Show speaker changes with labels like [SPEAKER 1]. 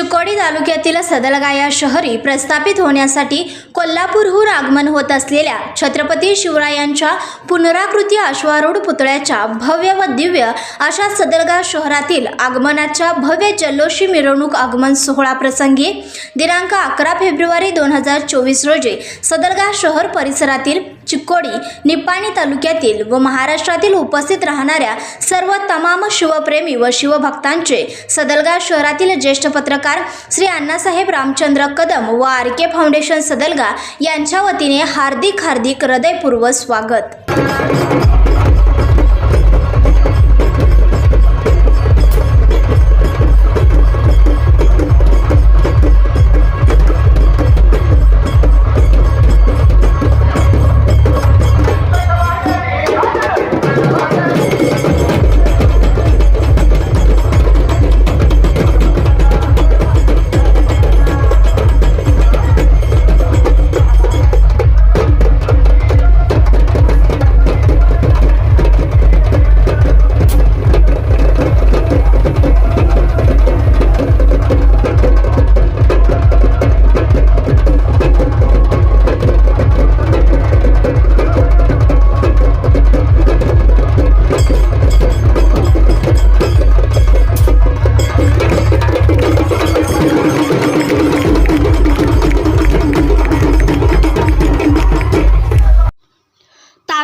[SPEAKER 1] तालुक्यातील सदलगा या शहरी प्रस्थापित होण्यासाठी कोल्हापूरहून आगमन होत असलेल्या छत्रपती शिवरायांच्या पुनराकृती अश्वारूढ पुतळ्याच्या भव्य व दिव्य अशा सदलगा शहरातील आगमनाच्या भव्य जल्लोषी मिरवणूक आगमन सोहळा प्रसंगी दिनांक अकरा फेब्रुवारी दोन हजार चोवीस रोजी सदलगा शहर परिसरातील चिक्कोडी निपाणी तालुक्यातील व महाराष्ट्रातील उपस्थित राहणाऱ्या सर्व तमाम शिवप्रेमी व शिवभक्तांचे सदलगा शहरातील ज्येष्ठ पत्रकार श्री अण्णासाहेब रामचंद्र कदम व आर के फाउंडेशन सदलगा यांच्या वतीने हार्दिक हार्दिक हृदयपूर्वक स्वागत.